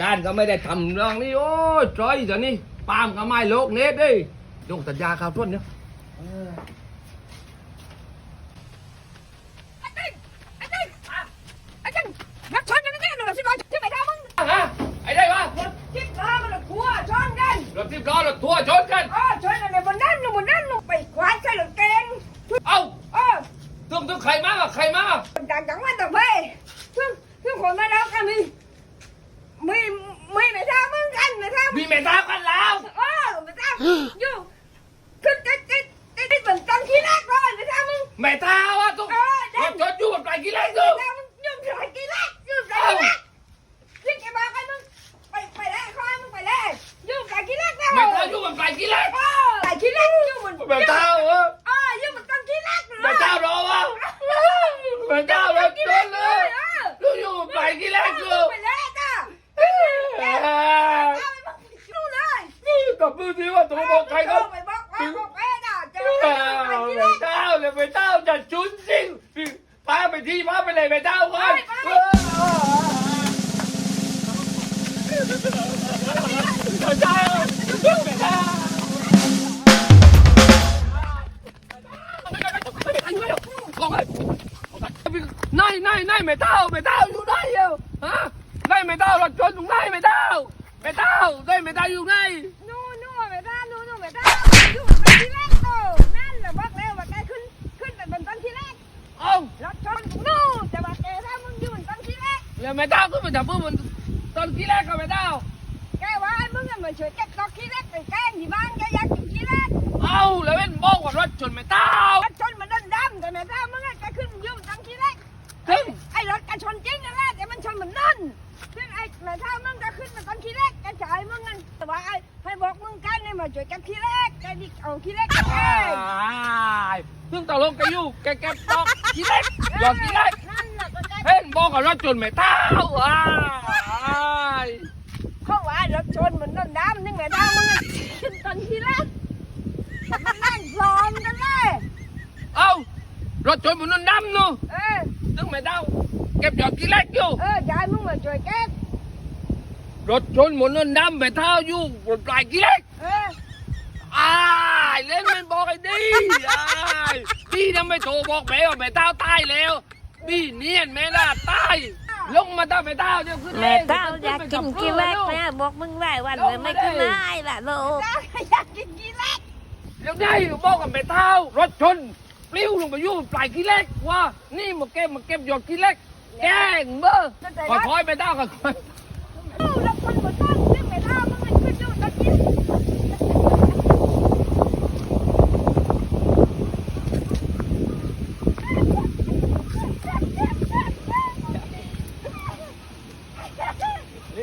การก็ไม่ได้ทำเรื่องนี้โอ้ยจอยเดี๋ยวนี้ปาล์มก็ไม่โลกเน็ตดิยกสัญญาข่าวต้นเนี่ยไอ้ติ๊กไอ้ติ๊กไอ้ติ๊กนักชนกันแน่หนูสิบล้อที่ไปทำมึงฮะไอ้ได้วะรถทิพย์ล้อมันขัวชนกันรถสิบล้อรถทัวร์ชนกันเออชนอะไรบนนั้นหนูบนนั้นหนูไปควานใส่รถเก๋งเอ้าเออตึ้งตึ้งใครมาอะใครมาคนต่างจังหวัดต่างไปซึ่งซึ่งคนมาแล้วกัน มีมีมีไม่ทราบมึงกันไม่ทราบมีเมตตากันแล้วเออไม่ทราบอยู่ขึ้นติดติดติดติดเหมือนกันที่แรกเลยไม่ทราบมึง เมตตาวะทุกเออรเด็ถกชนอยู่บนปลายกิเลสดูแล้วมึงยืมสายกี่แรกยืมสายกี่แรกยิ่งแกบอกกันมึงไปไปแล้วคอยมึงไปแล้วยืมสายกี่แรกแล้วเมตตาอยู่บนปลายกิเลสเออสายกี่แรกยืมมันเมตตาเหรอ เออยืมมันตั้งกี่แรกเลย เมตตารอวะเมตตารถชนเลยดูอยู่บนปลายกิเลสอยู่ ไปแล้วจ้ะ เอ้ย เอาไปบอกดูเลย กับมือที่ว่าตัวบอกใครครับไปบอกว่าบอกแม่จ้ะเจอเอไปอกี่ไปแรกเต้าเลยไปเต้าจะชุนจริงพาไปที่พาไปเลยไปเต้าก่อนไปไปไปเต้าไปเต้านายนายนายไม่เต้าไม่เต้าอยู่ไหนเอ้าฮะนายไม่เต้ารถชนตรงไหนไม่เต้าไม่เต้านายไม่เต้าอยู่ไห ที่แรกแล้วไม่เต้าขึ้นมาจับมือมันตอนที่แรกก็ไม่เต้าแกว่าให้มึงอะมาช่วยเก็บดอกที่แรกไปแกล้งที่บ้านแกอยากกินที่แรกเอ้าแล้วเป็นบอกว่ารถชนไม่เต้ารถชนมันดำดำแต่แม่ถ้ามึงอะแกขึ้นอยู่บนต้นที่แรกถึงไอ้รถแกชนจริงนั่นแหละแต่มันชนเหมือนนั่นซึ่งไอ้แม่ถ้ามึงก็ขึ้นมาต้นที่แรกแกจ่ายมึงกันแต่ว่าไอ้ให้บอกมึงกันให้มาช่วยเก็บที่แรกแกดิเอาที่แรกแกเองถึงตกลงกันอยู่แกแกตอกที่แรกยอดที่แรกนั่นแหละก็แก เห็นบอกว่ารถชนไม่เต้าอ้ายเขาว่ารถชนเหมือนนั่นดำนึงแม่ถ้ามึงอะขึ้นต้นที่แรกมันนั่งพร้อมกันเลยเอ้ารถชนบนนั้นดำนู่นเออถึงไม่เต้าเก็บหยอดที่แรกอยู่ เออจ่ายมึงมาช่วยเก็บรถชนบนนั้นดำไม่เท่าอยู่บนปลายกิเลสเอออ้ายเล่นมันบอกไอ้ดีอ้ายพี่ทำไม่โทรบอกแม่ว่าแม่เต้าตายแล้ว พี่เนียนแม่ล่ะตายลงมาเต้าแม่เต้าเดี๋ยวขึ้นแม่เต้าอยากกินกี่แวกแม่บอกมึงไว้วันเลยไม่ขึ้นได้ล่ะลูกได้อยากกินกี่แรกเดี๋ยวได้บอกกับแม่เต้ารถชนปลิ้วลงไปอยู่บนปลายกิเลสว่า นี่มาเก็บมาเก็บหยอดกิเลสแกล้งเบอร์คอยคอยแม่เต้าก็คอยดูรถชนบนต้นซึ่งแม่ถ้ามึงมันขึ้นอยู่ต้นที่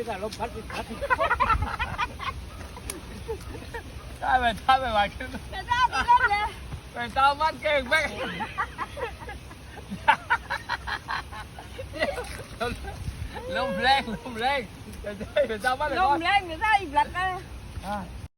นี่การลมพัดพัดได้ไหมได้ไหว่าขึ้นแม่ถ้าที่เล่นเลยไปเต้ามัดเก่งแม่งลมแรงลมแรงจะได้ไปเต้ามัดเลยลมแรงจะได้อีกหลักเลย